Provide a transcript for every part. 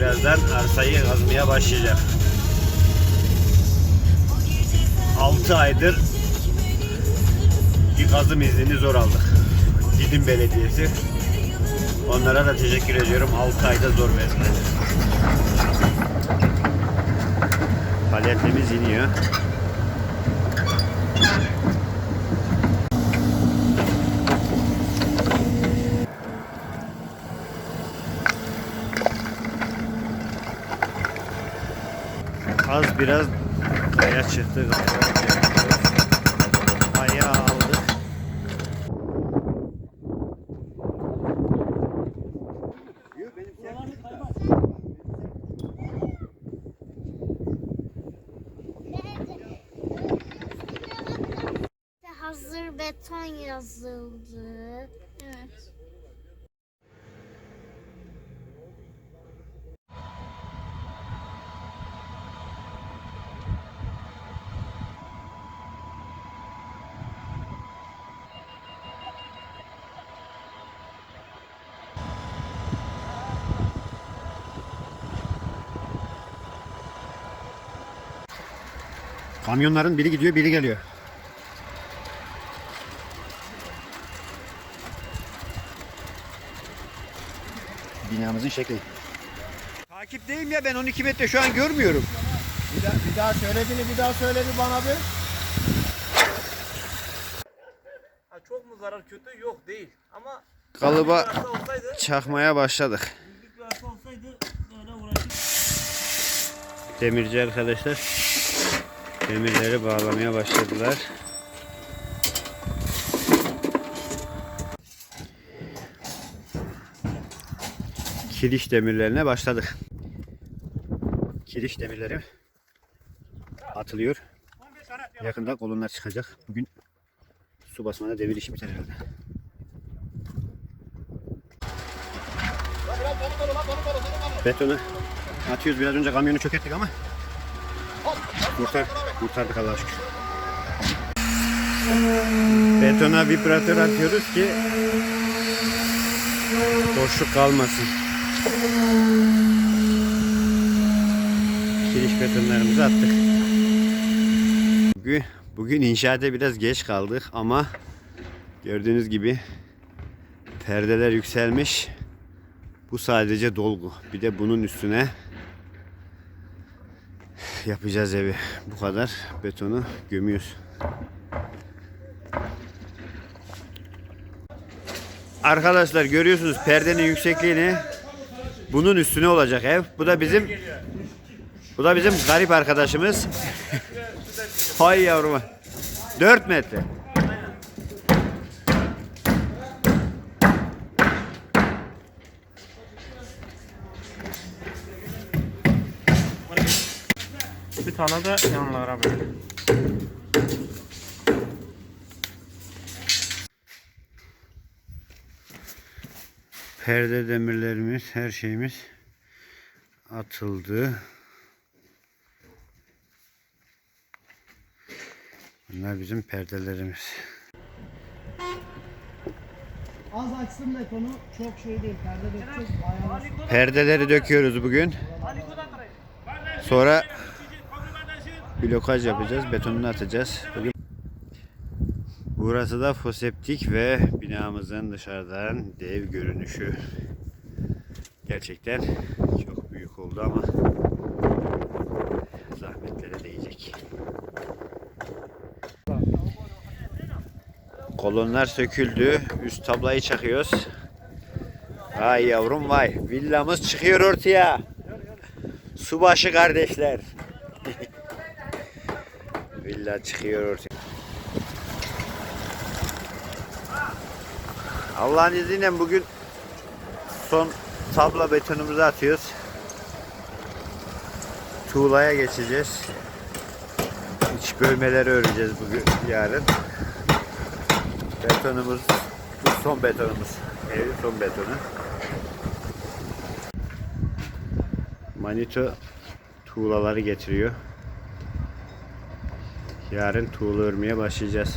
birazdan arsayı kazmaya başlayacak. 6 aydır bir kazım iznini zor aldık. Didim Belediyesi. Onlara da teşekkür ediyorum. 6 ayda zor bekledi. Paletimiz iniyor. Az biraz kaya çıktı galiba. Kaya aldık. Hazır beton yazıldı. Kamyonların biri gidiyor, biri geliyor. Binamızın şekli. Takipteyim ya ben 12 metre şu an görmüyorum. Bir daha, bir daha söylediğini bir daha söyle bir bana bir. Ha, çok mu zarar kötü? Yok değil. Ama Kalıba büyük bir arsa olsaydı, çakmaya başladık. büyük bir arsa olsaydı böyle uğraşıp Demirci arkadaşlar demirleri bağlamaya başladılar. Kiriş demirlerine başladık. Kiriş demirleri atılıyor. Yakında kolonlar çıkacak. Bugün su basmada demir işi biter herhalde. Betonu atıyoruz. Biraz önce kamyonu çökerttik ama kurtar, kurtardık Allah'a şükür. Betona vibratör atıyoruz ki boşluk kalmasın. Kiriş betonlarımızı attık. Bugün, bugün inşaata biraz geç kaldık ama gördüğünüz gibi perdeler yükselmiş. Bu sadece dolgu. Bir de bunun üstüne yapacağız evi. Bu kadar betonu gömüyoruz. Arkadaşlar görüyorsunuz perdenin yüksekliğini. Bunun üstüne olacak ev. Bu da bizim bu da bizim garip arkadaşımız. Hay yavrum. 4 metre. Bir tane de yanlara böyle. Perde demirlerimiz, her şeyimiz atıldı. Bunlar bizim perdelerimiz. Az açsın betonu çok şey değil. Perde dökeceğiz. Perdeleri döküyoruz bugün. Sonra blokaj yapacağız, betonunu atacağız. Bugün Burası da foseptik ve binamızın dışarıdan dev görünüşü. Gerçekten çok büyük oldu ama zahmetlere değecek. Kolonlar söküldü. Üst tablayı çakıyoruz. Vay yavrum vay. Villamız çıkıyor ortaya. Subaşı kardeşler. Villa çıkıyor ortaya. Allah'ın izniyle bugün son tabla betonumuzu atıyoruz. Tuğlaya geçeceğiz. İç bölmeleri öreceğiz bugün yarın. Betonumuz bu son betonumuz. Evin son betonu. Manito tuğlaları getiriyor. Yarın tuğla örmeye başlayacağız.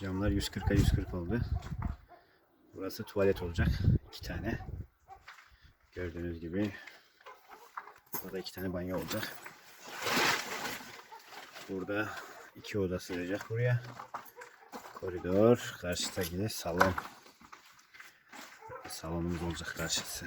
Camlar 140'a 140 oldu. Burası tuvalet olacak. iki tane. Gördüğünüz gibi. Burada iki tane banyo olacak. Burada iki oda sığacak buraya. Koridor. Karşıdaki de salon. Salonumuz olacak karşısı.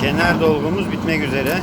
Kenar dolgumuz bitmek üzere.